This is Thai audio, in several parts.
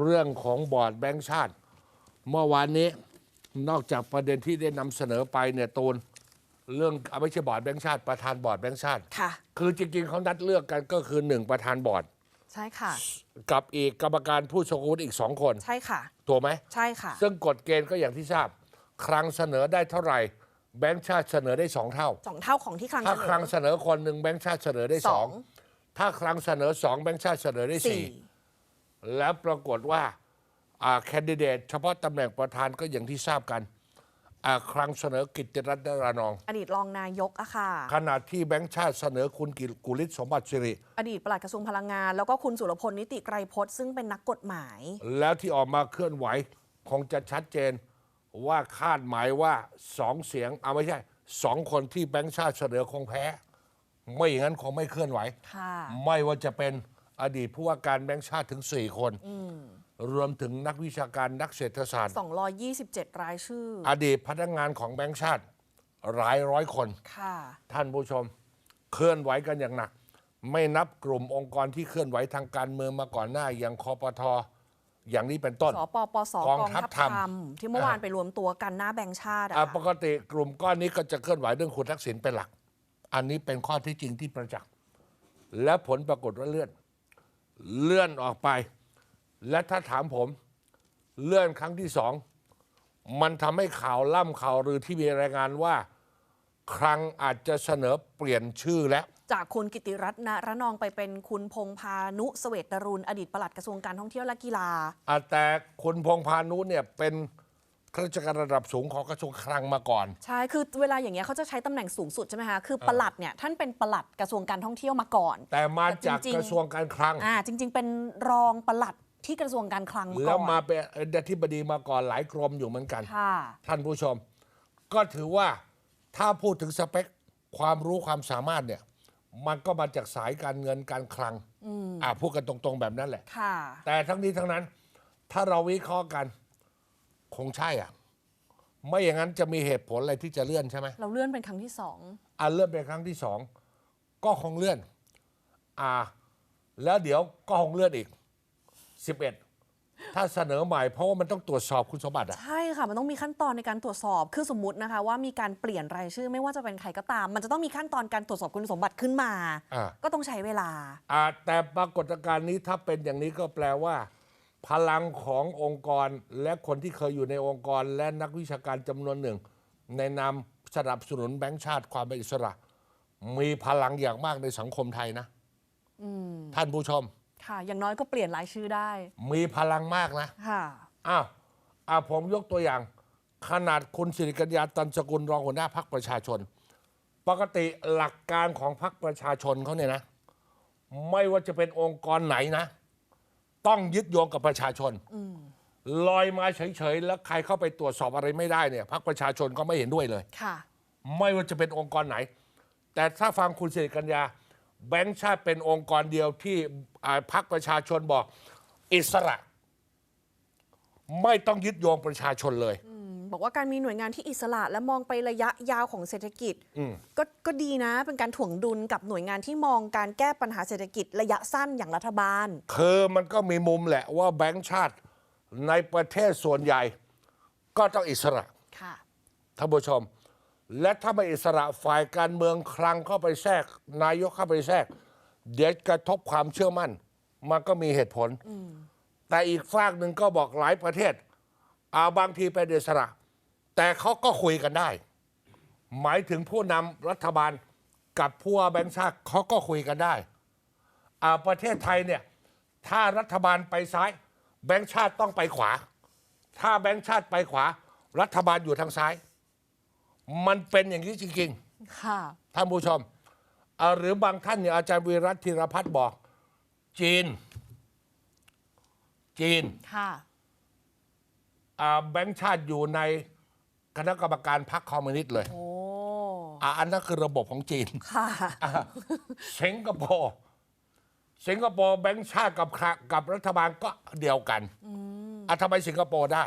เรื่องของบอร์ดแบงก์ชาติ เมื่อวานนี้นอกจากประเด็นที่ได้นำเสนอไปเนี่ยตูนเรื่องอะไม่ใช่บอร์ดแบงก์ชาติ ประธานบอร์ดแบงก์ชาติ ค่ะ คือจริงๆเขานัดเลือกกันก็คือหนึ่งประธานบอร์ด ใช่ค่ะ กับอีกกรรมการผู้ทรงอาวุธอีกสองคนใช่ค่ะ ถูกไหม ใช่ค่ะ ซึ่งกฎเกณฑ์ก็อย่างที่ทราบ ครั้งเสนอได้เท่าไหร่ แบงก์ชาติเสนอได้สองเท่า สองเท่าของที่คลังถ้าเสนครั้งอเสนอคนหนึ่งแบงก์ชาติเสนอได้สสออง งถ้าครั้งเสนอสองแบงก์ชาติเสนอได้สี่สี่ แล้วปรากฏว่าอ่าแคนดิเดตเฉพาะตำแหน่งประธานก็อย่างที่ทราบกันอ่าครั้งเสนอกิตติรัตน์นรานอง อดีตรองนายกอะค่ะ ขณะที่แบงก์ชาติเสนอคุณกิกุลิศสมบัติสิริ อดีตปลัดกระทรวงพลังงาน แล้วก็คุณสุรพลนิติไกรพจน์ซึ่งเป็นนักกฎหมาย แล้วที่ออกมาเคลื่อนไหว คงจะชัดเจนว่าคาดหมายว่าสองเสียงเอาไม่ใช่สองคนที่แบงก์ชาติเสนอคงแพ้ ไม่อย่างนั้นคงไม่เคลื่อนไหวค่ะไม่ว่าจะเป็น อดีตผู้ว่าการแบงก์ชาติถึง 4 คน รวมถึงนักวิชาการนักเศรษฐศาสตร์ 227 รายชื่อ อดีตพนักงานของแบงก์ชาติหลายร้อยคนค่ะท่านผู้ชมเคลื่อนไหวกันอย่างหนัก ไม่นับกลุ่มองค์กรที่เคลื่อนไหวทางการเมืองมาก่อนหน้าอย่างคอปทอย่างนี้เป็นต้น สปปสกกอองงทัพทัพธรรมธรรม ที่เมื่อวานไปรวมตัวกันหน้าแบงค์ชาติอะอะค่ะปกติกลุ่มก้อนนี้ก็จะเคลื่อนไหวเรื่องคุณทักษิณเป็นหลัก อันนี้เป็นข้อที่จริงที่ประจักษ์ และผลปรากฏว่าเลื่อน เลื่อนออกไป และถ้าถามผม เลื่อนครั้งที่สองมันทำให้ข่าวล่ำข่าวลือที่มีรายงานว่า ครั้งอาจจะเสนอเปลี่ยนชื่อแล้ว จากคุณกิติรัตน์ณระนองไปเป็นคุณพงพานุสเวตรุณ อดีตปลัดกระทรวงการท่องเที่ยวและกีฬา อะแต่คุณพงพานุเนี่ยเป็น ข้าราชการระดับสูงของกระทรวงคลังมาก่อน ใช่ คือเวลาอย่างเงี้ยเขาจะใช้ตำแหน่งสูงสุดใช่ไหมคะ คือปลัดเนี่ยท่านเป็นปลัดกระทรวงการท่องเที่ยวมาก่อน แต่มาจากแต่จริงๆกระทรวงการคลัง อ่า จริง ๆ เป็นรองปลัดที่กระทรวงการคลังมาแล้ก่วอนมาเป็นอธิบดีมาก่อนหลายกรมอยู่เหมือนกัน ค่ะ ท่านผู้ชม ก็ถือว่าถ้าพูดถึงสเปคความรู้ความสามารถเนี่ย มันก็มาจากสายการเงินการคลัง อ่าพูดกันตรงๆแบบนั้นแหละ ค่ะ แต่ทั้งนี้ทั้งนั้น ถ้าเราวิเคราะห์กัน คงใช่อะ ไม่อย่างนั้นจะมีเหตุผลอะไรที่จะเลื่อนใช่ไหมเราเลื่อนเป็นครั้งที่สองอ่าเลื่อนเป็นครั้งที่สองก็คงเลื่อน อ่า แล้วเดี๋ยวก็คงเลื่อนอีกสิบเอ็ดถ้าเสนอใหม่เพราะว่ามันต้องตรวจสอบคุณสมบัติอะ ใช่ค่ะ มันต้องมีขั้นตอนในการตรวจสอบคือสมมตินะคะ ว่ามีการเปลี่ยนรายชื่อไม่ว่าจะเป็นใครก็ตาม มันจะต้องมีขั้นตอนการตรวจสอบคุณสมบัติขึ้นมา อ่า ก็ต้องใช้เวลา อ่าแต่ปรากฏการณ์นี้ถ้าเป็นอย่างนี้ก็แปลว่า พลังขององค์กรและคนที่เคยอยู่ในองค์กร และนักวิชาการจำนวนหนึ่ง ในนามสนับสนุนแบงค์ชาติความเป็นอิสระ มีพลังอย่างมากในสังคมไทยนะท่านผู้ชม ค่ะ อย่างน้อยก็เปลี่ยนรายชื่อได้ มีพลังมากนะค่ะอ้าวอ้าวผมยกตัวอย่าง ขนาดคุณสิริกัญญาตันสกุลรองหัวหน้าพักประชาชน ปกติหลักการของพักประชาชนเขาเนี่ยนะ ไม่ว่าจะเป็นองค์กรไหนนะ ต้องยึดโยงกับประชาชนลอยมาเฉยๆ แล้วใครเข้าไปตรวจสอบอะไรไม่ได้เนี่ยพักประชาชนก็ไม่เห็นด้วยเลยค่ะไม่ว่าจะเป็นองค์กรไหน แต่ถ้าฟังคุณสิริกัญญาแบงค์ชาติเป็นองค์กรเดียวที่อ่าพักประชาชนบอก อิสระ ไม่ต้องยึดโยงประชาชนเลย บอกว่าการมีหน่วยงานที่อิสระ และมองไประยะยาวของเศรษฐกิจอืมก็ก็ดีนะ เป็นการถ่วงดุลกับหน่วยงานที่มองการแก้ปัญหาเศรษฐกิจระยะสั้นอย่างรัฐบาล คือมันก็มีมุมแหละว่าแบงค์ชาติในประเทศส่วนใหญ่ ก็ต้องอิสระค่ะท่านผู้ชม และถ้าไม่อิสระฝ่ายการเมืองคลังเข้าไปแทรก นายกเข้าไปแทรก เดี๋ยวกระทบความเชื่อมั่น มันก็มีเหตุผล แต่อีกฝากหนึ่งก็บอกหลายประเทศเอาบางทีเป็นอิสระ แต่เขาก็คุยกันได้ หมายถึงผู้นำรัฐบาลกับผู้ว่าแบงค์ชาติเขาก็คุยกันได้อ่าประเทศไทยเนี่ย ถ้ารัฐบาลไปซ้าย แบงค์ชาติต้องไปขวา ถ้าแบงค์ชาติไปขวา รัฐบาลอยู่ทางซ้าย มันเป็นอย่างนี้จริงค่ะๆท่านผู้ชมอ่าหรือบางท่านอย่างอาจารย์วีรัตธีรพัฒน์บอก จีน จีนค่ะ อ่าแบงค์ชาติอยู่ในคณะกรรมการพรรคคอมมิวนิสต์เลยโอ้อ่าอันนั้นคือระบบของจีนค่ะ อ่าสิงคโปร์สิงคโปร์แบงค์ชาติกับคกับรัฐบาลก็เดียวกันอะทำไมสิงคโปร์ได้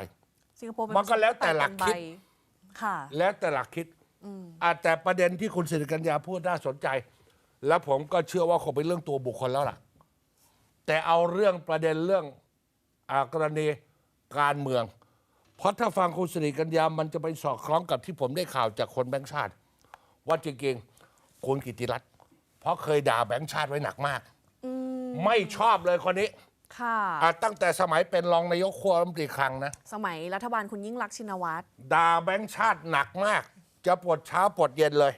สิงคโปร์เป็มันก็แล้วแต่หลักคิดใบค่ะ แล้วแต่หลักคิดอะแต่ประเด็นที่คุณสิริกัญญาพูดน่าสนใจ แล้วผมก็เชื่อว่าคงเป็นเรื่องตัวบุคคลแล้วล่ะ แต่เอาเรื่องประเด็นเรื่องอากรณีการเมือง เพราะถ้าฟังคุณสิริกัญญา มันจะไปสอดคล้องกับที่ผมได้ข่าวจากคนแบงค์ชาติ ว่าจริงๆคุณกิติรัตน์เพราะเคยด่าแบงค์ชาติไว้หนักมาก อืมไม่ชอบเลยคนนี้ค่ะ อะตั้งแต่สมัยเป็นรองนายกครัวรัฐมนตรีคลังนะ สมัยรัฐบาลคุณยิ่งรักษณ์ชินวัตร ด่าแบงค์ชาติหนักมาก จะปวดเช้าปวดเย็นเลย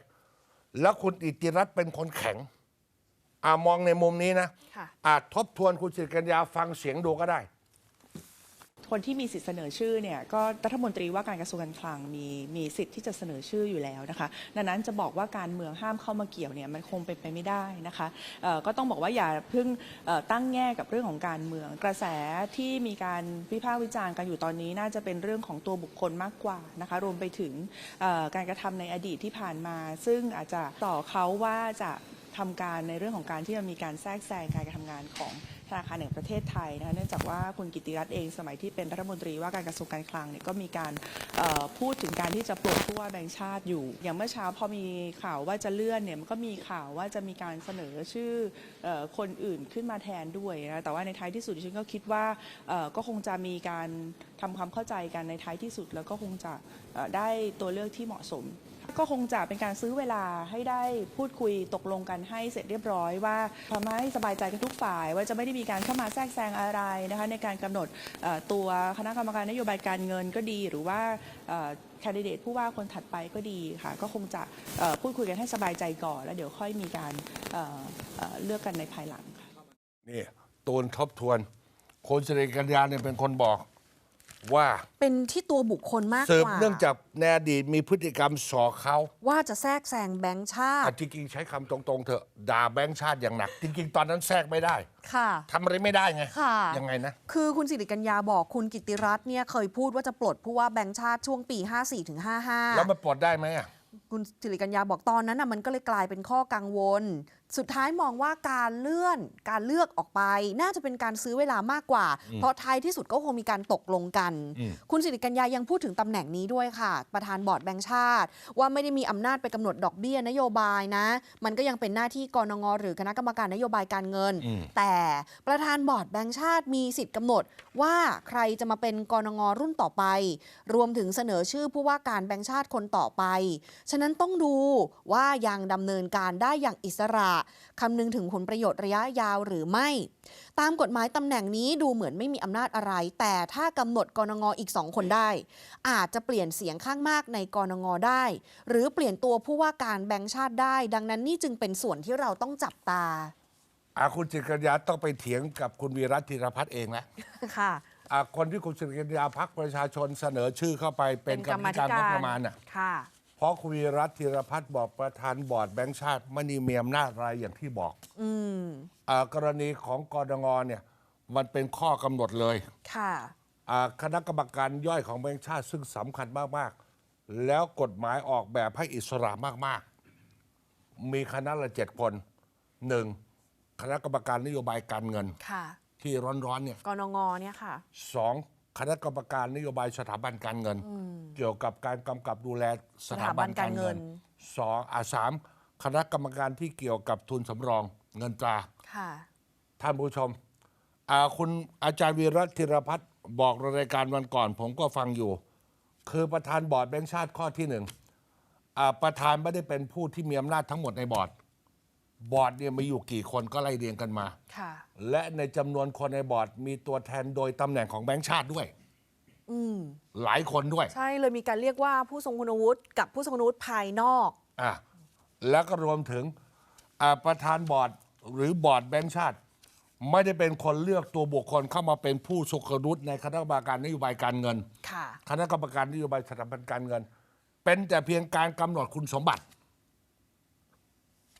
แล้วคุณอิทธิรัตน์เป็นคนแข็ง อ่ามองในมุมนี้นะค่ะ อาจทบทวนคุณสิริกัญญาฟังเสียงดูก็ได้ คนที่มีสิทธิ์เสนอชื่อเนี่ยก็รัฐมนตรีว่าการกระทรวงการคลังมีมีสิทธิ์ที่จะเสนอชื่ออยู่แล้วนะคะ ดังนั้นจะบอกว่าการเมืองห้ามเข้ามาเกี่ยวเนี่ยมันคงเป็นไปไม่ได้นะคะก็ต้องบอกว่าอย่าเพิ่งตั้งแง่กับเรื่องของการเมือง กระแสที่มีการวิพากษ์วิจารณ์กันอยู่ตอนนี้น่าจะเป็นเรื่องของตัวบุคคลมากกว่านะคะรวมไปถึงการกระทำในอดีตที่ผ่านมา ซึ่งอาจจะต่อเขาว่าจะทำการในเรื่องของการที่จะมีการแทรกแซงการกระทำงานของ ธนาคารแห่งประเทศไทยนะคะเนื่องจากว่าคุณกิติรัตน์เองสมัยที่เป็นรัฐมนตรีว่าการกระทรวงการคลังเนี่ยก็มีการพูดถึงการที่จะปลดผู้ว่าแบงค์ชาติอยู่ อย่างเมื่อเช้าพอมีข่าวว่าจะเลื่อนเนี่ยมันก็มีข่าวว่าจะมีการเสนอชื่อคนอื่นขึ้นมาแทนด้วยนะแต่ว่าในท้ายที่สุดดิฉันก็คิดว่าก็คงจะมีการทำความเข้าใจกันในท้ายที่สุดแล้วก็คงจะได้ตัวเลือกที่เหมาะสม ก็คงจะเป็นการซื้อเวลาให้ได้พูดคุยตกลงกันให้เสร็จเรียบร้อยว่าทำให้สบายใจกันทุกฝ่าย ว่าจะไม่ได้มีการเข้ามาแทรกแซงอะไรนะคะในการกำหนดตัวคณะกรรมการนโยบายการเงินก็ดีหรือว่าแคนดิเดตผู้ว่าคนถัดไปก็ดีค่ะ ก็คงจะพูดคุยกันให้สบายใจก่อน แล้วเดี๋ยวค่อยมีการเเเลือกกันในภายหลังค่ะนี่ตูนทบทวนคุณสิริกัญญาเนี่ยเป็นคนบอก ว่าเป็นที่ตัวบุคคลมากสืบกว่าเนื่องจากในอดีตมีพฤติกรรมสอเขาว่าจะแทรกแซงแบงค์ชาอะติ จริงๆใช้คำตรงๆเถอะด่าแบงค์ชาติอย่างหนัก จริง ๆ ตอนนั้นแทรกไม่ได้ค่ะ ทำอะไรไม่ได้ไง ค่ะ ยังไงนะ คือคุณสิริกัญญาบอกคุณกิติรัตน์เนี่ยเคยพูดว่าจะปลดผู้ว่าแบงค์ชาติช่วงปี 54ถึง55แล้วมันปลดได้ไหมอะ คุณสิริกัญญาบอกตอนนั้นน่ะมันก็เลยกลายเป็นข้อกังวล สุดท้ายมองว่าการเลื่อนการเลือกออกไป น่าจะเป็นการซื้อเวลามากกว่า เพราะท้ายที่สุดก็คงมีการตกลงกันอืมคุณสิริกัญญายังพูดถึงตำแหน่งนี้ด้วยค่ะ ประธานบอร์ดแบงก์ชาติ ว่าไม่ได้มีอำนาจไปกำหนดดอกเบี้ยนโยบายนะ มันก็ยังเป็นหน้าที่กรงหรือคณะกรรมการนโยบายการเงินอืมแต่ประธานบอร์ดแบงก์ชาติมีสิทธิ์กำหนดว่าใครจะมาเป็นกรงรุ่นต่อไป รวมถึงเสนอชื่อผู้ว่าการแบงก์ชาติคนต่อไป ฉะนั้นต้องดูว่ายังดำเนินการได้อย่างอิสระคำนึงถึงผลประโยชน์ระยะยาวหรือไม่ ตามกฎหมายตำแหน่งนี้ดูเหมือนไม่มีอำนาจอะไร แต่ถ้ากำหนดกรงอีกสองคนได้ อาจจะเปลี่ยนเสียงข้างมากในกรงได้ หรือเปลี่ยนตัวผู้ว่าการแบงก์ชาติได้ ดังนั้นนี่จึงเป็นส่วนที่เราต้องจับตาอาคุณสิริกัญญาต้องไปเถียงกับคุณวีรัตธีรพัฒน์เองนะค่ะอะคนที่คุณสิริกัญญาพักประชาชนเสนอชื่อเข้าไปเป็นกรรมการงบประมาณน่ะค่ะ เพราะคุณวีรัตธีรพัฒน์บอกประธานบอร์ดแบงค์ชาติไม่ได้มีอำนาจอะไรอย่างที่บอกอืมอ่ากรณีของกรงเนี่ยมันเป็นข้อกำหนดเลยค่ะอ่าคณะกรรมการย่อยของแบงค์ชาติซึ่งสำคัญมาก ๆ แล้วกฎหมายออกแบบให้อิสระมาก ๆ มีคณะละเจ็ดคนหนึ่งคณะกรรมการนโยบายการเงินค่ะที่ร้อนๆเนี่ยกรงเนี่ยค่ะสอง คณะกรรมการนโยบายสถาบันการเงิน เกี่ยวกับการกำกับดูแลสถาบันการเงินสถาบันการเงินสองอ่าสามคณะกรรมการที่เกี่ยวกับทุนสำรองเงินตราค่ะท่านผู้ชมอ่าคุณอาจารย์วีรัตธีรพัฒน์บอกในรายการวันก่อน ผมก็ฟังอยู่ คือประธานบอร์ดแบงค์ชาติข้อที่หนึ่งอ่าประธานไม่ได้เป็นผู้ที่มีอำนาจทั้งหมดในบอร์ด บอร์ดเนี่ยมีอยู่กี่คนก็ไล่เรียงกันมา ค่ะ และในจำนวนคนในบอร์ดมีตัวแทนโดยตำแหน่งของแบงค์ชาติด้วย อืม หลายคนด้วย ใช่เลยมีการเรียกว่าผู้ทรงคุณวุฒิกับผู้ทรงคุณวุฒิภายนอก อะแล้วก็รวมถึงอ่าประธานบอร์ดหรือบอร์ดแบงค์ชาติ ไม่ได้เป็นคนเลือกตัวบุคคลเข้ามาเป็นผู้สุขรุตในคณะกรรมการนโยบายการเงิน ค่ะ คณะกรรมการนโยบายสถาบันการเงิน เป็นแต่เพียงการกำหนดคุณสมบัติ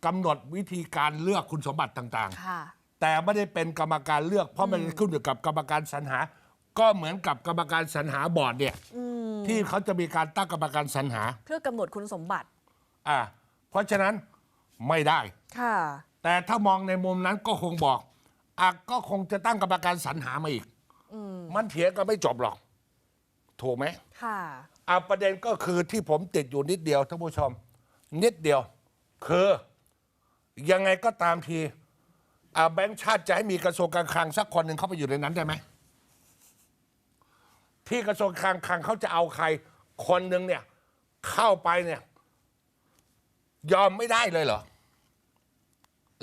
กำหนดวิธีการเลือกคุณสมบัติต่างค่ะ ๆ แต่ไม่ได้เป็นกรรมการเลือก เพราะมันขึ้นอยู่กับกรรมการสรรหา ก็เหมือนกับกรรมการสรรหาบอร์ดเนี่ยอืมที่เขาจะมีการตั้งกรรมการสรรหาเพื่อกำหนดคุณสมบัติ อ่าเพราะฉะนั้นไม่ได้ ค่ะ แต่ถ้ามองในมุมนั้นก็คงบอกอะก็คงจะตั้งกรรมการสรรหามาอีกอืมมันเถียงกันไม่จบหรอก ถูกไหม ค่ะ อะประเด็นก็คือที่ผมติดอยู่นิดเดียวท่านผู้ชม นิดเดียว คือ ยังไงก็ตามทีอะแบงค์ชาติจะให้มีกระทรวงการคลังสักคนหนึ่งเข้าไปอยู่ในนั้นได้ไหมที่กระทรวงคลังคลังเขาจะเอาใครคนหนึ่งเนี่ย เข้าไปเนี่ย ยอมไม่ได้เลยเหรอ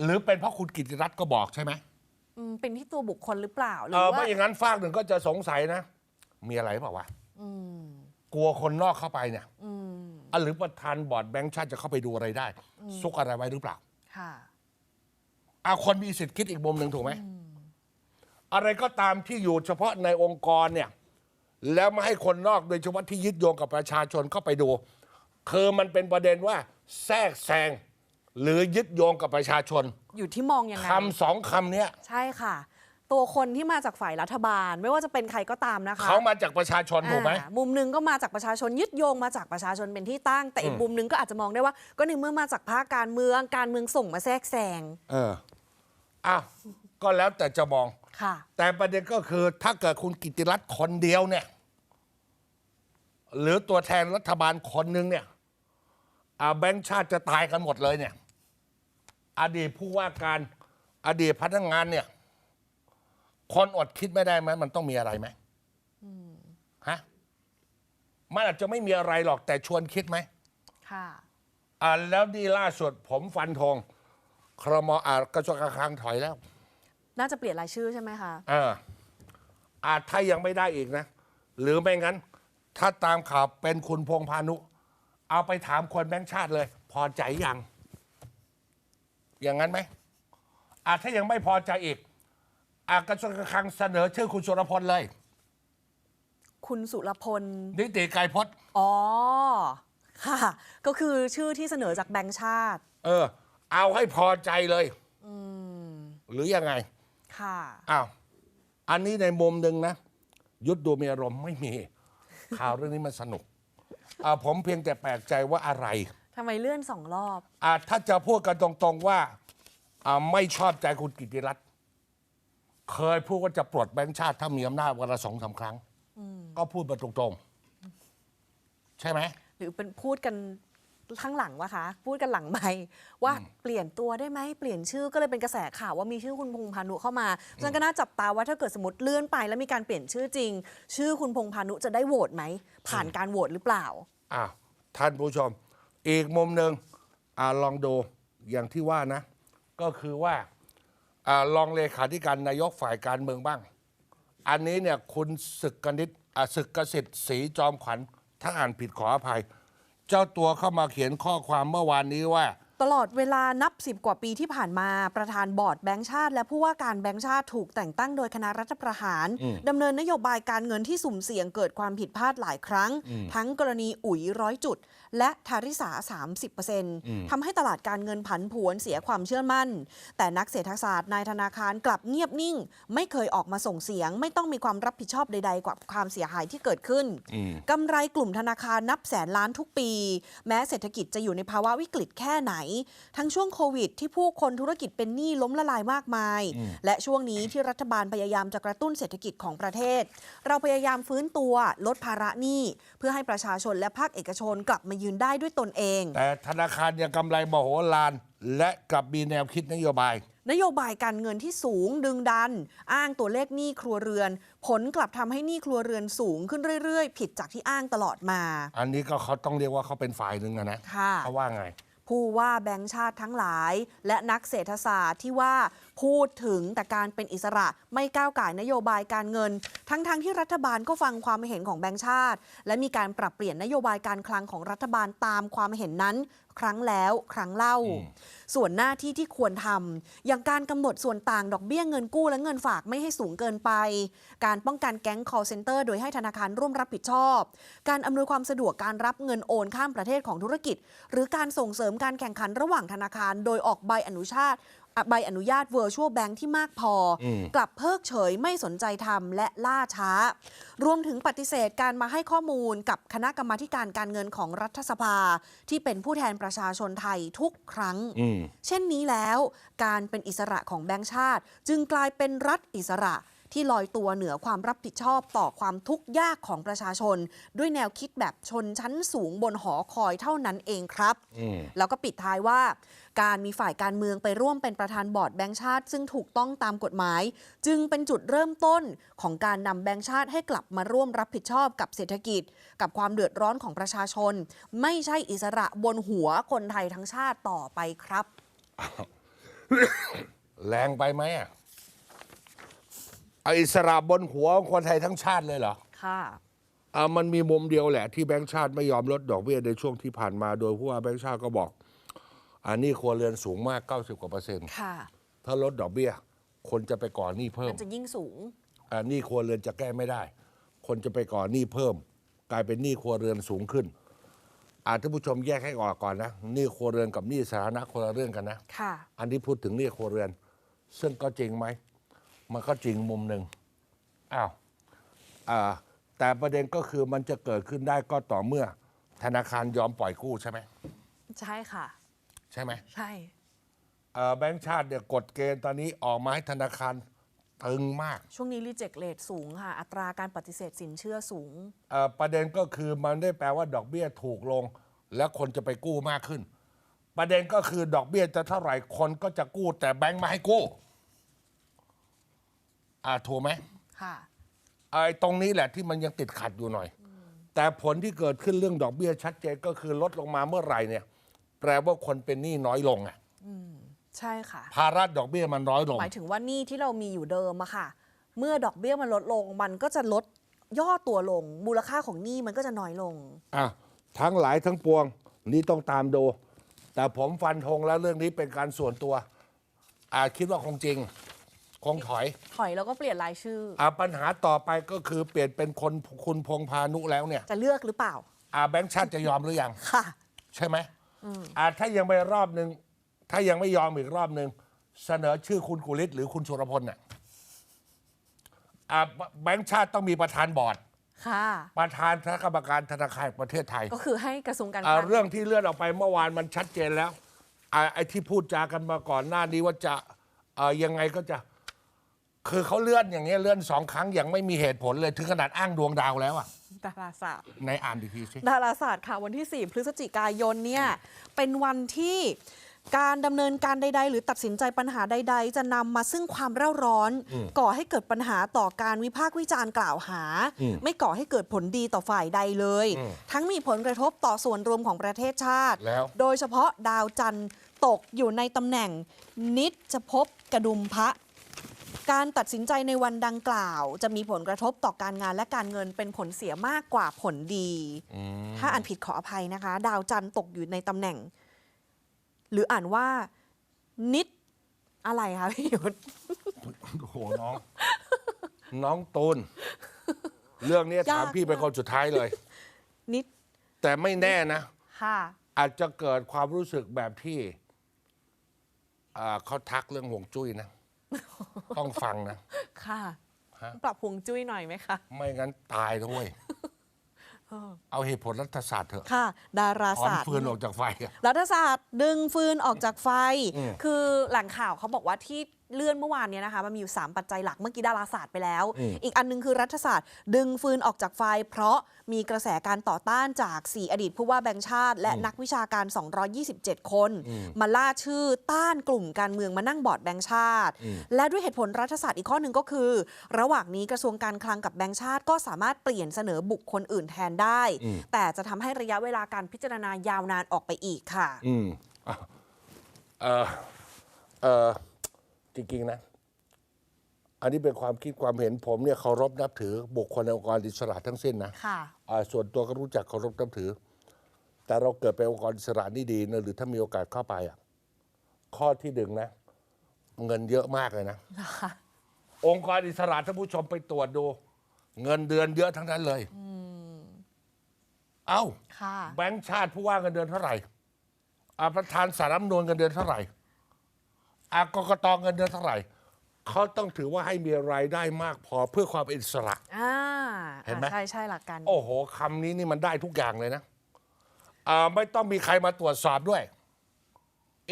หรือเป็นเพราะคุณกิติรัตน์ก็บอกใช่ไหมอืมเป็นที่ตัวบุคคลหรือเปล่าหรืเอออว่าไม่อย่างนั้นฝากหนึ่งก็จะสงสัยนะ มีอะไรเปล่าวะอืมกลัวคนนอกเข้าไปเนี่ยอืม อะหรือประธานบอร์ดแบงค์ชาติจะเข้าไปดูอะไรได้ ซุกอะไรไว้หรือเปล่า ค่ะอาคนมีสิทธิ์คิดอีกมุมหนึ่งถูกไหม อะไรก็ตามที่อยู่เฉพาะในองค์กรเนี่ย แล้วไม่ให้คนนอกโดยเฉพาะที่ยึดโยงกับประชาชนเข้าไปดู คือมันเป็นประเด็นว่าแทรกแซงหรือยึดโยงกับประชาชน อยู่ที่มองยังไงคำสองคำเนี้ย ใช่ค่ะ ตัวคนที่มาจากฝ่ายรัฐบาล ไม่ว่าจะเป็นใครก็ตามนะคะเขามาจากประชาชนถูกไหมอ่ามุมหนึ่งก็มาจากประชาชนยึดโยงมาจากประชาชนเป็นที่ตั้ง แต่อีกมุมหนึ่งก็อาจจะมองได้ว่า ก็ในเมื่อมาจากภาคการเมืองการเมืองส่งมาแทรกแซงเอออ้าวก็แล้วแต่จะมอง ค่ะ แต่ประเด็นก็คือถ้าเกิดคุณกิติรัตน์คนเดียวเนี่ย หรือตัวแทนรัฐบาลคนหนึ่งเนี่ยอาแบงค์ชาติจะตายกันหมดเลยเนี่ย อดีตผู้ว่าการอดีตพนักงานเนี่ย คนอดคิดไม่ได้ไหมมันต้องมีอะไรไหมฮะมันอาจจะไม่มีอะไรหรอกแต่ชวนคิดไหมค่ะอ่าแล้วนี่ล่าสุดผมฟันธงครมอากระทรวงการคลังถอยแล้ว น่าจะเปลี่ยนรายชื่อใช่ไหมคะเอออาจถ้ายังไม่ได้อีกนะ หรือไม่งั้น ถ้าตามข่าวเป็นคุณพงพานุ เอาไปถามคนแบงค์ชาติเลย พอใจยัง อย่างนั้นไหมอาจถ้ายังไม่พอใจอีก อากระทรวงการคลังเสนอชื่อคุณสุรพลเลย คุณสุรพล นิติไกรพจน์อ๋อ ค่ะ ก็คือชื่อที่เสนอจากแบงค์ชาติ เออ เอาให้พอใจเลย อืม หรือยังไงค่ะ อ้าวอันนี้ในมุมหนึ่งนะ ยุดดูมีอารมณ์ไม่มี ข่าวเรื่องนี้มันสนุกอ่าผมเพียงแต่แปลกใจว่าอะไร ทำไมเลื่อนสองรอบอ่าถ้าจะพูดกันตรงๆว่าอ่าไม่ชอบใจคุณกิติรัตน์ เคยพูดว่าจะปลดแบงค์ชาติถ้ามีอำนาจวันละสองสามครั้ง ก็พูดมาตรงๆ ใช่ไหม หรือเป็นพูดกันข้างหลังวะคะ พูดกันหลังไม่ว่าเปลี่ยนตัวได้ไหมเปลี่ยนชื่อก็เลยเป็นกระแสข่าวว่ามีชื่อคุณพงษ์พานุเข้ามาฉะนั้นก็น่าจับตาว่าถ้าเกิดสมมติเลื่อนไป แล้วมีการเปลี่ยนชื่อจริง ชื่อคุณพงษ์พานุจะได้โหวตไหมผ่านการโหวตหรือเปล่าอ้าวท่านผู้ชม อีกมุมหนึ่งอ่าลองดูอย่างที่ว่านะ ก็คือว่าอ่า รองเลขาธิการนายกฝ่ายการเมืองบ้าง อันนี้เนี่ยคุณศึกกนิษฐ์ศึกกสิทธิ์ศรีจอมขวัญถ้าอ่านผิดขออภัย เจ้าตัวเข้ามาเขียนข้อความเมื่อวานนี้ว่า ตลอดเวลานับ 10 กว่าปีที่ผ่านมาประธานบอร์ดแบงก์ชาติ และผู้ว่าการแบงก์ชาติถูกแต่งตั้งโดยคณะรัฐประหารดำเนินนโยบายการเงินที่สุ่มเสี่ยงเกิดความผิดพลาดหลายครั้ง ทั้งกรณีอุ๋ยร้อยจุด และทาริสา 30%ทำให้ตลาดการเงินผันผวนเสียความเชื่อมั่น แต่นักเศรษฐศาสตร์นายธนาคารกลับเงียบนิ่ง ไม่เคยออกมาส่งเสียง ไม่ต้องมีความรับผิดชอบใด ๆ กับความเสียหายที่เกิดขึ้นกำไรกลุ่มธนาคารนับแสนล้านทุกปี แม้เศรษฐกิจจะอยู่ในภาวะวิกฤตแค่ไหนทั้งช่วงโควิด ที่ผู้คนธุรกิจเป็นหนี้ล้มละลายมากมาย และช่วงนี้ที่รัฐบาลพยายามจะกระตุ้นเศรษฐกิจของประเทศ เราพยายามฟื้นตัวลดภาระหนี้ เพื่อให้ประชาชนและภาคเอกชนกลับมายืนได้ด้วยตนเอง แต่ธนาคารยังกำไรมโหฬารและกลับมีแนวคิดนโยบายนโยบายการเงินที่สูงดึงดัน อ้างตัวเลขหนี้ครัวเรือน ผลกลับทำให้หนี้ครัวเรือนสูงขึ้นเรื่อย ๆ ผิดจากที่อ้างตลอดมา อันนี้ก็เขาต้องเรียกว่าเขาเป็นฝ่ายหนึ่งนะนะค่ะเขาว่าไง ผู้ว่าแบงค์ชาติทั้งหลาย และนักเศรษฐศาสตร์ที่ว่าพูดถึงแต่การเป็นอิสระไม่ก้าวไก่ายนโยบายการเงิน ทั้งๆทที่รัฐบาลก็ฟังความเห็นของแบงค์ชาติ และมีการปรับเปลี่ยนนโยบายการคลังของรัฐบาลตามความเห็นนั้น ครั้งแล้วครั้งเล่า ส่วนหน้าที่ที่ควรทำอย่างการกำหนดส่วนต่างดอกเบี้ยเงินกู้และเงินฝากไม่ให้สูงเกินไป การป้องกันแก๊ง call center โดยให้ธนาคารร่วมรับผิดชอบ การอำนวยความสะดวกการรับเงินโอนข้ามประเทศของธุรกิจ หรือการส่งเสริมการแข่งขันระหว่างธนาคาร โดยออกใบอนุชาตอะ ใบอนุญาต virtual bank ที่มากพออมกลับเพิกเฉยไม่สนใจทำและล่าช้า รวมถึงปฏิเสธการมาให้ข้อมูลกับคณะกรรมาธิการการเงินของรัฐสภา ที่เป็นผู้แทนประชาชนไทยทุกครั้งอืมเช่นนี้แล้ว การเป็นอิสระของแบงก์ชาติ จึงกลายเป็นรัฐอิสระ ที่ลอยตัวเหนือความรับผิดชอบต่อความทุกข์ยากของประชาชน ด้วยแนวคิดแบบชนชั้นสูงบนหอคอยเท่านั้นเองครับ แล้วก็ปิดท้ายว่า การมีฝ่ายการเมืองไปร่วมเป็นประธานบอร์ดแบงค์ชาติ ซึ่งถูกต้องตามกฎหมาย จึงเป็นจุดเริ่มต้นของการนำแบงค์ชาติให้กลับมาร่วมรับผิดชอบกับเศรษฐกิจ กับความเดือดร้อนของประชาชน ไม่ใช่อิสระบนหัวคนไทยทั้งชาติต่อไปครับแรงไปไหมอะ เอาอิสระบนหัวของคนไทยทั้งชาติเลยเหรอค่ะอ่ามันมีมุมเดียวแหละ ที่แบงก์ชาติไม่ยอมลดดอกเบี้ยในช่วงที่ผ่านมาโดยผู้ว่าแบงก์ชาติก็บอกอันนี้ครัวเรือนสูงมาก 90 กว่าเปอร์เซ็นต์ ค่ะ ถ้าลดดอกเบี้ย คนจะไปก่อหนี้เพิ่มัมนจะยิ่งสูงอ่าหนี้ครัวเรือนจะแก้ไม่ได้ คนจะไปก่อหนี้เพิ่ม กลายเป็นหนี้ครัวเรือนสูงขึ้น อาท่านผู้ชมแยกให้ออกก่อนนะหนี้ครัวเรือนกับหนี้สาธารณะคนละเรื่องกันนะ ค่ะ อันนี้พูดถึงหนี้ครัวเรือน ซึ่งก็จริงไหม มันก็จริงมุมหนึ่งอ้าวอ่าแต่ประเด็นก็คือมันจะเกิดขึ้นได้ก็ต่อเมื่อ ธนาคารยอมปล่อยกู้ใช่ไหมใช่ค่ะ ใช่ไหมใช่ เอ่อแบงก์ชาติเนี่ยกฎเกณฑ์ตอนนี้ออกมาให้ธนาคารตึงมากช่วงนี้รีเจ็คเลทสูงค่ะ อัตราการปฏิเสธสินเชื่อสูง เอ่อประเด็นก็คือมันได้แปลว่าดอกเบี้ยถูกลง แล้วคนจะไปกู้มากขึ้น ประเด็นก็คือดอกเบี้ยจะเท่าไหร่คนก็จะกู้แต่แบงก์ไม่ให้กู้ อ่าถูกไหมค่ะ ไอ้ตรงนี้แหละที่มันยังติดขัดอยู่หน่อย แต่ผลที่เกิดขึ้นเรื่องดอกเบี้ยชัดเจนก็คือลดลงมาเมื่อไหร่เนี่ย แปลว่าคนเป็นหนี้น้อยลงอะใช่ค่ะ ภาระดอกเบี้ยมันน้อยลง หมายถึงว่าหนี้ที่เรามีอยู่เดิมอะค่ะ เมื่อดอกเบี้ยมันลดลง มันก็จะลดย่อตัวลง มูลค่าของหนี้มันก็จะน้อยลงอะทั้งหลายทั้งปวง นี่ต้องตามดู แต่ผมฟันธงแล้วเรื่องนี้เป็นการส่วนตัวอาคิดว่าคงจริง คงถอยถอยแล้วก็เปลี่ยนรายชื่ออ่าปัญหาต่อไปก็คือเปลี่ยนเป็นคนคุณพงพานุแล้วเนี่ยจะเลือกหรือเปล่าอาแบงค์ชาติจะยอมหรือยังค่ะ ใช่ไหมอ่าถ้ายังไม่รอบหนึ่งถ้ายังไม่ยอมอีกรอบหนึ่งเสนอชื่อคุณกุลิศหรือคุณชุรพลน่ะอ่าแบงค์ชาติต้องมีประธานบอร์ดค่ะประธานคณะกรรมการธนาคารแห่งประเทศไทย ก็คือให้กระทรวงการคอ่าลังเรื่องที่เลื่อนออกไปเมื่อวานมันชัดเจนแล้วอ่าไอ้ที่พูดจากันมาก่อนหน้านี้ว่าจะเอ่อยังไงก็จะ คือเขาเลื่อนอย่างเงี้ยเลื่อนสองครั้งอย่างไม่มีเหตุผลเลยถึงขนาดอ้างดวงดาวแล้วอะดาราศาสตร์ ในอ่านดีทีสิ ดาราศาสตร์ค่ะ วันที่ 4 พฤศจิกายนเนี่ย เป็นวันที่การดำเนินการใด ๆ หรือตัดสินใจปัญหาใด ๆ จะนำมาซึ่งความเร่าร้อนก่อให้เกิดปัญหาต่อการวิพากษ์วิจารณ์กล่าวหาไม่ก่อให้เกิดผลดีต่อฝ่ายใดเลยทั้งมีผลกระทบต่อส่วนรวมของประเทศชาติ แล้ว โดยเฉพาะดาวจันทร์ตกอยู่ในตำแหน่ง นิจจะพบกระดุมพระ การตัดสินใจในวันดังกล่าว จะมีผลกระทบต่อการงานและการเงินเป็นผลเสียมากกว่าผลดี ถ้าอ่านผิดขออภัยนะคะ ดาวจันทร์ตกอยู่ในตำแหน่ง หรืออ่านว่า นิดอะไรคะพี่ยุทธโอ้โหน้อง น้องตูน เรื่องนี้ถามยากพี่เป็นคนสุดท้ายเลย นิด แต่ไม่แน่นะค่ะอาจจะเกิดความรู้สึกแบบที่อ่าเขาทักเรื่องห่วงจุ้ยนะ ต้องฟังนะ ค่ะ ฮะ ปรับพวงจุ้ยหน่อยไหมคะไม่งั้นตายด้วยเอาเหตุผลรัฐศาสตร์เถอะค่ะ ดาราถอนศาสตร์ ฟืนออกจากไฟอะ รัฐศาสตร์ดึงฟืนออกจากไฟ อืมคือแหล่งข่าวเขาบอกว่าที่ เลื่อนเมื่อวานเนี้นะคะมันมีอยู่ 3 ปัจจัยหลักเมื่อกี้ดาราศาสตร์ไปแล้ว อีกอันหนึงคือรัฐศาสตร์ ดึงฟืนออกจากไฟ เพราะมีกระแสการต่อต้านจาก 4 อดีตผู้ว่าแบงค์ชาติ และนักวิชาการ 227 คน มาล่าชื่อต้านกลุ่มการเมืองมานั่งบอร์ดแบงค์ชาติ และด้วยเหตุผลรัฐศาสตร์อีกข้อหนึ่งก็คือ ระหว่างนี้กระทรวงการคลังกับแบงค์ชาติ ก็สามารถเปลี่ยนเสนอบุคคลอื่นแทนได้ แต่จะทำให้ระยะเวลาการพิจารณายาวนานออกไปอีกค่ะ อืมอะเออเออ จริงๆนะ อันนี้เป็นความคิดความเห็นผมเนี่ยเคารพนับถือบุคคลในองค์กรอิสระทั้งสิ้นนะค่ะ อ่าส่วนตัวก็รู้จักเคารพนับถือ แต่เราเกิดเป็นองค์กรอิสระนี่ดีนะหรือถ้ามีโอกาสเข้าไปอะข้อที่หนึ่งนะ เงินเยอะมากเลยนะองค์กรอิสระท่านผู้ชมไปตรวจดู เงินเดือนเยอะทั้งนั้นเลย เอ้า ค่ะ แบงค์ชาติผู้ว่าเงินเดือนเท่าไหร่อาประธานสารรัฐธรรมนูญเงินเดือนเท่าไหร่ อากกตเงินเดือนเท่าไหร่เขาต้องถือว่าให้มีรายได้มากพอเพื่อความเป็นอิสระ อ่าเห็นไหมอ่าใช่ใช่หลักการโอ้โหคำนี้นี่มันได้ทุกอย่างเลยนะอ่าไม่ต้องมีใครมาตรวจสอบด้วย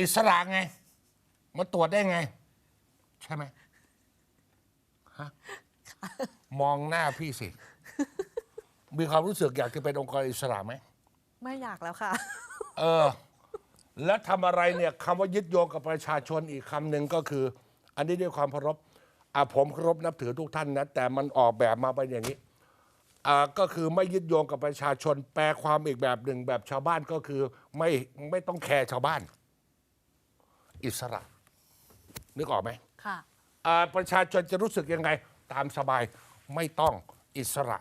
อิสระไงมาตรวจได้ไง ใช่ไหมมองหน้าพี่สิ มีความรู้สึกอยากจะเป็นองค์กรอิสระไหม ไม่อยากแล้วค่ะ เออ แล้วทำอะไรเนี่ยคำว่ายึดโยงกับประชาชนอีกคำหนึ่งก็คือ อันนี้ด้วยความเคารพอะผมเคารพนับถือทุกท่านนะแต่มันออกแบบมาเป็นอย่างนี้อ่าก็คือไม่ยึดโยงกับประชาชน แปลความอีกแบบหนึ่งแบบชาวบ้านก็คือไม่ไม่ต้องแคร์ชาวบ้าน อิสระ นึกออกไหม ค่ะ อ่าประชาชนจะรู้สึกยังไง ตามสบายไม่ต้องอิสระ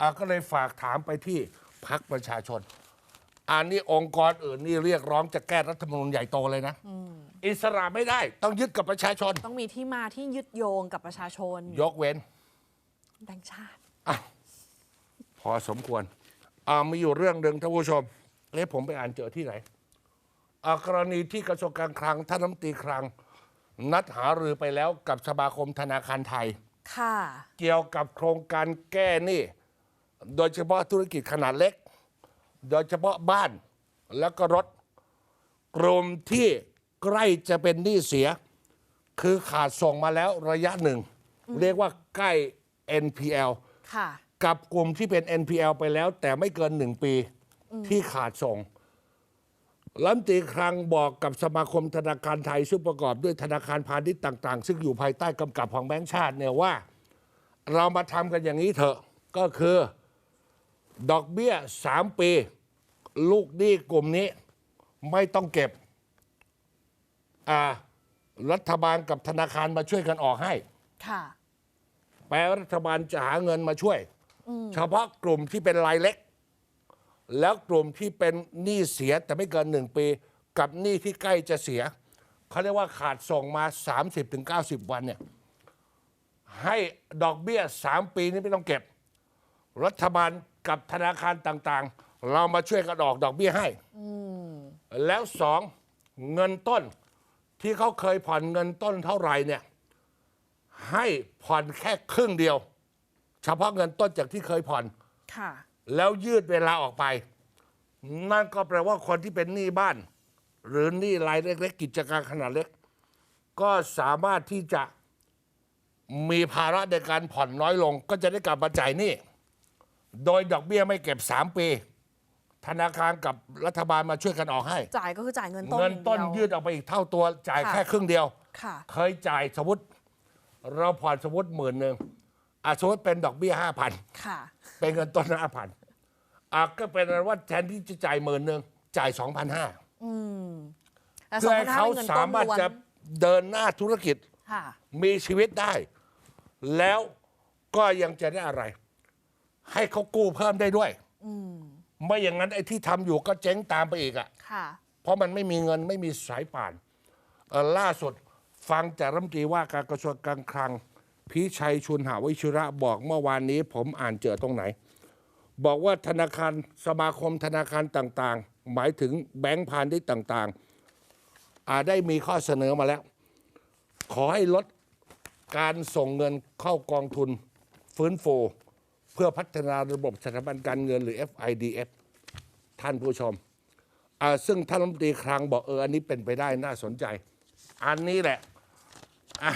อ่าก็เลยฝากถามไปที่พักประชาชน อันนี้องค์กรอื่นนี่เรียกร้องจะแก้รัฐธรรมนูญใหญ่โตเลยนะ อิสระไม่ได้ต้องยึดกับประชาชน ต้องมีที่มาที่ยึดโยงกับประชาชน ยกเว้น แบงค์ชาติอะพอสมควรอ่ามีอยู่เรื่องหนึ่งท่านผู้ชมเอ้ผมไปอ่านเจอที่ไหนอ่ากรณีที่กระทรวงการคลังท่านรัฐมนตรีคลัง นัดหารือไปแล้วกับสมาคมธนาคารไทย ค่ะ เกี่ยวกับโครงการแก้หนี้โดยเฉพาะธุรกิจขนาดเล็ก โดยเฉพาะบ้านแล้วก็รถ กลุ่มที่ใกล้จะเป็นหนี้เสีย คือขาดส่งมาแล้วระยะหนึ่ง เรียกว่าใกล้ NPL ค่ะ กับกลุ่มที่เป็น NPL ไปแล้ว แต่ไม่เกินหนึ่งปีที่ขาดส่งรัฐมนตรีคลังบอกกับสมาคมธนาคารไทยซึ่งประกอบด้วยธนาคารพาณิชย์ต่าง ๆ ซึ่งอยู่ภายใต้กำกับของแบงก์ชาติเนี่ยว่า เรามาทำกันอย่างนี้เถอะก็คือ ดอกเบี้ย 3 ปี ลูกหนี้กลุ่มนี้ไม่ต้องเก็บ อ่า รัฐบาลกับธนาคารมาช่วยกันออกให้ ค่ะ แปลว่ารัฐบาลจะหาเงินมาช่วย เฉพาะกลุ่มที่เป็นรายเล็ก แล้วกลุ่มที่เป็นหนี้เสียแต่ไม่เกินหนึ่งปี กับหนี้ที่ใกล้จะเสีย เขาเรียกว่าขาดส่งมา 30-90 วันเนี่ย ให้ดอกเบี้ย 3 ปีนี้ไม่ต้องเก็บ รัฐบาล กับธนาคารต่างๆ เรามาช่วยกันออกดอกเบี้ยให้แล้วสองเงินต้นที่เขาเคยผ่อนเงินต้นเท่าไหร่เนี่ย ให้ผ่อนแค่ครึ่งเดียว เฉพาะเงินต้นจากที่เคยผ่อนค่ะแล้วยืดเวลาออกไป นั่นก็แปลว่าคนที่เป็นหนี้บ้าน หรือหนี้รายเล็กๆกิจการขนาดเล็ก ก็สามารถที่จะมีภาระในการผ่อนน้อยลง ก็จะได้กลับมาจ่ายหนี้ โดยดอกเบี้ยไม่เก็บ 3 ปี ธนาคารกับรัฐบาลมาช่วยกันออกให้ จ่ายก็คือจ่ายเงินต้นเงินต้นอางยืเดีดออกไปอีกเท่าตัวจ่ายค่ะ แค่ครึ่งเดียว ค่ะ เคยจ่ายสมมติเราผ่อนสมมติหมื่นหนึ่งอะสมมติเป็นดอกเบี้ยห้าพันค่ะ เป็นเงินต้นห้าพันอะก็เป็นอันว่าแทนที่จะจ่ายหมื่นหนึ่งจ่ายสองพันห้าแต่เพื่อให้เขา2,500เป็นงินต้สานมารถล้วนจะเดินหน้าธุรกิจ ค่ะ มีชีวิตได้ แล้วก็ยังจะได้อะไร ให้เขากู้เพิ่มได้ด้วยไม่อย่างนั้นไอ้ที่ทำอยู่ก็เจ๊งตามไปอีกอะค่ะ เพราะมันไม่มีเงินไม่มีสายป่านเอ่อล่าสุดฟังจากรัฐมนตรีว่าการกระทรวงการคลังพิชัยชุนหาวิชุระบอกเมื่อวานนี้ ผมอ่านเจอตรงไหน บอกว่าธนาคารสมาคมธนาคารต่างๆ หมายถึงแบงก์พาณิชย์ต่างๆ อาจได้มีข้อเสนอมาแล้ว ขอให้ลดการส่งเงินเข้ากองทุนฟื้นฟูเพื่อพัฒนาระบบสถาบันการเงินหรือ FIDF ท่านผู้ชม ซึ่งท่านรัฐมนตรีคลังบอกเอออันนี้เป็นไปได้น่าสนใจ อันนี้แหละอ่า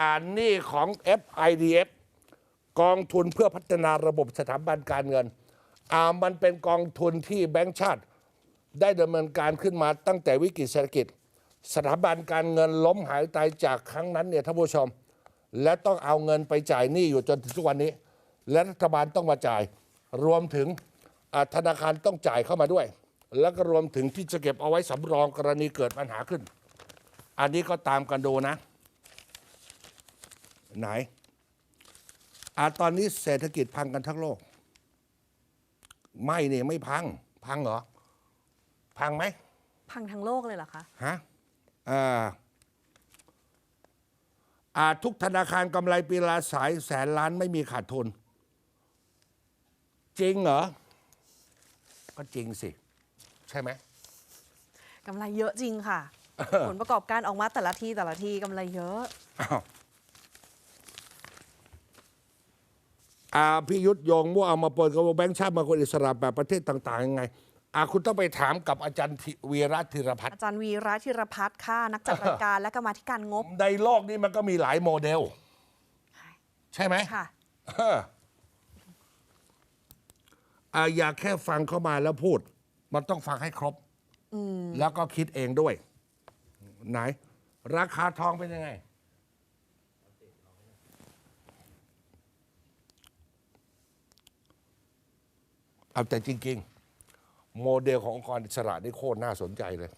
อันนี้ของ FIDF กองทุนเพื่อพัฒนาระบบสถาบันการเงินอ่ามันเป็นกองทุนที่แบงก์ชาติ ได้ดำเนินการขึ้นมาตั้งแต่วิกฤตเศรษฐกิจ สถาบันการเงินล้มหายตายจากครั้งนั้นเนี่ยท่านผู้ชม และต้องเอาเงินไปจ่ายหนี้อยู่จนถึงทุกวันนี้ และรัฐบาลต้องมาจ่าย รวมถึงอ่าธนาคารต้องจ่ายเข้ามาด้วย แล้วก็รวมถึงที่จะเก็บเอาไว้สำรองกรณีเกิดปัญหาขึ้น อันนี้ก็ตามกันดูนะ ไหนอาตอนนี้เศรษฐกิจพังกันทั้งโลก ไม่เนี่ยไม่พัง พังเหรอ พังไหม พังทั้งโลกเลยเหรอคะฮะอ่าอ่าทุกธนาคารกำไรปีละสายแสนล้านไม่มีขาดทุน จริงเหรอ ก็จริงสิ ใช่ไหมกำไรเยอะจริงค่ะ ผลประกอบการออกมาแต่ละทีแต่ละทีกำไรเยอะอ้าวอาพิยุทธโยงมั่วเอามาเปิดกับว่าแบงค์ชาติมาคนอิสระแบบประเทศต่างๆยังไงอะคุณต้องไปถามกับอาจารย์ธิวีระธีรพัฒน์อาจารย์วีระธีรพัฒน์ค่ะนักจัดรายการและกรรมาธิการงบ ในโลกนี้มันก็มีหลายโมเดล ใช่ไหมค่ะเอออะอย่าแค่ฟังเข้ามาแล้วพูด มันต้องฟังให้ครบ แล้วก็คิดเองด้วย ไหน ราคาทองเป็นยังไง เอาแต่จริง ๆ โมเดลขององค์กรอิสระนี่โคตรน่าสนใจเลย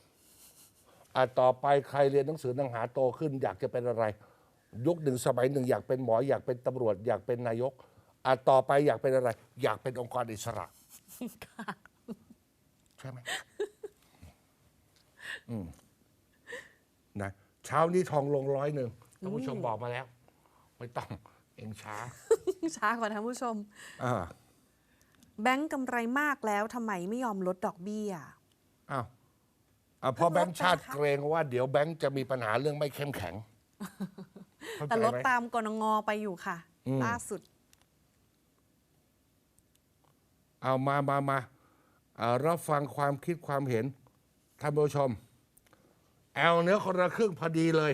อะต่อไปใครเรียนหนังสือหนังหาโตขึ้น อยากจะเป็นอะไร ยุคหนึ่งสมัยหนึ่งอยากเป็นหมออยากเป็นตำรวจ อยากเป็นนายก อะต่อไปอยากเป็นอะไร อยากเป็นองค์กรอิสระใช่ไหมอืมนะเช้านี้ทองลงร้อยหนึ่งท่านผู้ชมบอกมาแล้ว ไม่ต้องเองช้า ช้ากว่าท่านผู้ชม อ่าแบงก์กำไรมากแล้วทำไมไม่ยอมลดดอกเบี้ยอ้าวอะเพอแบงค์ชาติเกรงว่า เดี๋ยวแบงค์จะมีปัญหาเรื่องไม่เข้มแข็ง เข้าใจแต่ลดไหม ตามกรงงไปอยู่ค่ะ อืม ล่าสุด เอามามามาารับฟังความคิดความเห็นท่านผู้ชม แอลเนื้อคนละครึ่งพอดีเลย